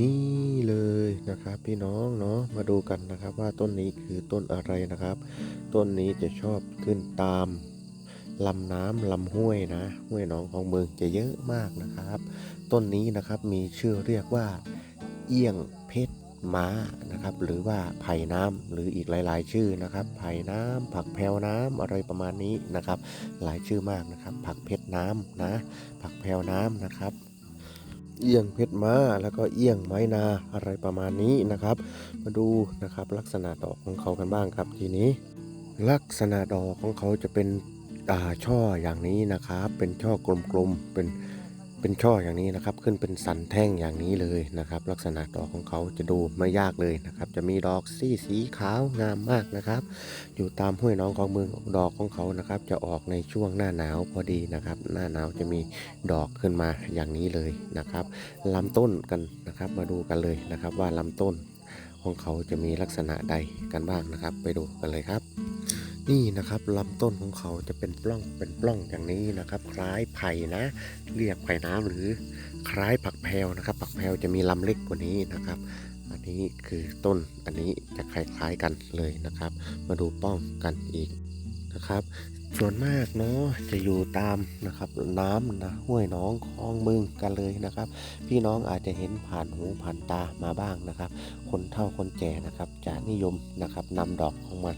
นี่เลยนะครับพี่น้องเนาะมาดูกันนะครับว่าต้นนี้คือต้นอะไรนะครับ ต้นนี้จะชอบขึ้นตามลำน้ำลำห้วยนะ ห้วยหนองของเมืองจะเยอะมากนะครับ ต้นนี้นะครับมีชื่อเรียกว่า เอี้ยงเพชรม้านะครับ หรือว่าไผ่น้ำหรืออีกหลาย ๆ ชื่อนะครับไผ่น้ำผักแพรวน้ำอะไรประมาณนี้นะครับ หลายชื่อมากนะครับ ผักเพชรน้ำนะ ผักแพรวน้ำนะครับ เอียงเพชรม้าแล้วก็เอียงไม้นาอะไรประมาณนี้นะครับ มาดูนะครับลักษณะดอกของเขากันบ้างครับทีนี้ ลักษณะดอกของเขาจะเป็นตาช่ออย่างนี้นะครับ เป็นช่อกลมๆเป็น เป็นช่ออย่างนี้นะครับ ขึ้นเป็นสันแท่งอย่างนี้เลยนะครับ ลักษณะดอกของเขาจะดูไม่ยากเลยนะครับ จะมีดอกสีสีขาวงามมากนะครับ อยู่ตามห้วยน้องของเมืองดอกของเขานะครับ จะออกในช่วงหน้าหนาวพอดีนะครับ หน้าหนาวจะมีดอกขึ้นมาอย่างนี้เลยนะครับลำต้นกันนะครับ มาดูกันเลยนะครับว่าลำต้นของเขาจะมีลักษณะใดกันบ้างนะครับ ไปดูกันเลยครับ นี่นะครับลำต้นของเขาจะเป็นปล้องเป็นปล้องอย่างนี้นะครับ คล้ายไผ่นะ เรียกไผ่น้ำหรือคล้ายผักแพรวนะครับ ผักแพลวจะมีลำเล็กกว่านี้นะครับ อันนี้คือต้นอันนี้จะคล้ายๆกันเลยนะครับ มาดูป้องกันอีกนะครับ ส่วนมากเนาะจะอยู่ตามนะครับน้ำนะห้วยน้องคลองบึงกันเลยนะครับ พี่น้องอาจจะเห็นผ่านหูผ่านตามาบ้างนะครับ คนเฒ่าคนแก่นะครับจะนิยมนะครับนำดอกของมัน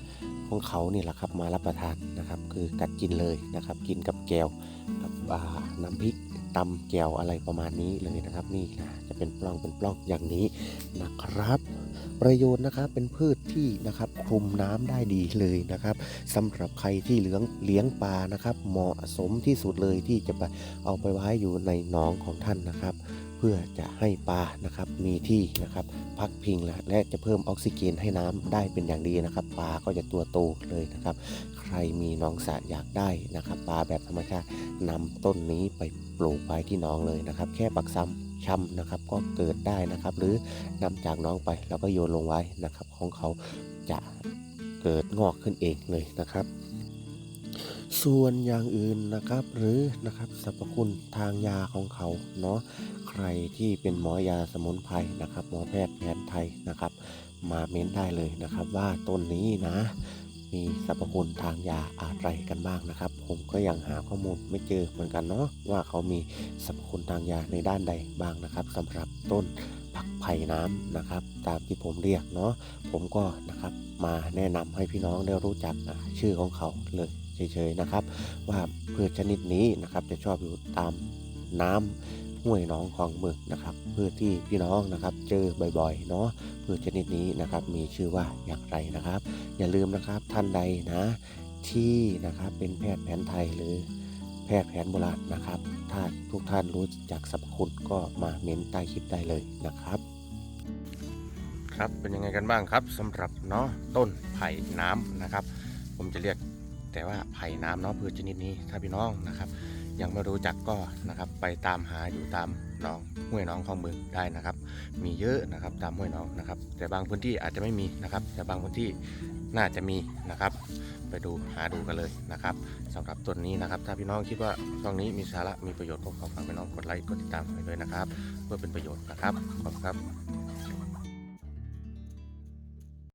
ของเขานี่แหละครับมารับประทานนะครับ คือกัดกินเลยนะครับ กินกับแกวกับน้ำพริกตำแกวอะไรประมาณนี้เลยนะครับ นี่นะจะเป็นปล้องเป็นปล้องอย่างนี้นะครับ ประโยชน์นะครับเป็นพืชที่นะครับคลุมน้ำได้ดีเลยนะครับสำหรับใครที่เลี้ยงเลี้ยงปลานะครับเหมาะสมที่สุดเลยที่จะไปเอาไปไว้อยู่ในหนองของท่านนะครับ เพื่อจะให้ปลานะครับมีที่นะครับพักพิงและและจะเพิ่มออกซิเจนให้น้ำได้เป็นอย่างดีนะครับ ปลาก็จะตัวโตเลยนะครับ ใครมีหน้องสระอยากได้นะครับ ปลาแบบธรรมชาตินำต้นนี้ไปปลูกไว้ที่หน้องเลยนะครับ แค่ปักซ้ำ ช้ำนะครับ ก็เกิดได้นะครับ หรือนำจากน้องไปแล้วก็โยนลงไว้นะครับ ของเขาจะเกิดงอกขึ้นเองเลยนะครับ ส่วนอย่างอื่นนะครับ หรือนะครับสรรพคุณทางยาของเขาเนาะใครที่เป็นหมอยาสมุนไพรนะครับ หมอแพทย์แผนไทยนะครับ มาเม้นได้เลยนะครับ ว่าต้นนี้นะ มีสรรพคุณทางยาอะไรกันบ้างนะครับ ผมก็ยังหาข้อมูลไม่เจอเหมือนกันเนาะว่าเขามีสรรพคุณทางยาในด้านใดบ้างนะครับสำหรับต้นผักไผ่น้ำนะครับ ตามที่ผมเรียกเนาะผมก็นะครับมาแนะนำให้พี่น้องได้รู้จักชื่อของเขาเลยเฉยๆนะครับ ว่าพืชชนิดนี้นะครับจะชอบอยู่ตามน้ำ ห้วยหนองคลองบึงนะครับพืชที่พี่น้องนะครับเจอบ่อยๆเนาะพืชชนิดนี้นะครับมีชื่อว่าอย่างไรนะครับ อย่าลืมนะครับท่านใดนะที่นะครับเป็นแพทย์แผนไทยหรือแพทย์แผนโบราณนะครับ ถ้าทุกท่านรู้จักสรรพคุณก็มาเม้นใต้คลิปได้เลยนะครับ ครับเป็นยังไงกันบ้างครับสำหรับเนาะต้นไผ่น้ำนะครับ ผมจะเรียกแต่ว่าไผ่น้ำเนาะพืชชนิดนี้ถ้าพี่น้องนะครับ ยังไม่รู้จักก็นะครับไปตามหาอยู่ตามหนองห้วยหนองคลองบึงได้นะครับ มีเยอะนะครับตามห้วยหนองนะครับ แต่บางพื้นที่อาจจะไม่มีนะครับ แต่บางพื้นที่น่าจะมีนะครับ ไปดูหาดูกันเลยนะครับสำหรับต้นนี้นะครับ ถ้าพี่น้องคิดว่าช่องนี้มีสาระมีประโยชน์ก็ขอฝากพี่น้องกดไลค์กดติดตามไปด้วยนะครับ เพื่อเป็นประโยชน์นะครับขอบคุณครับ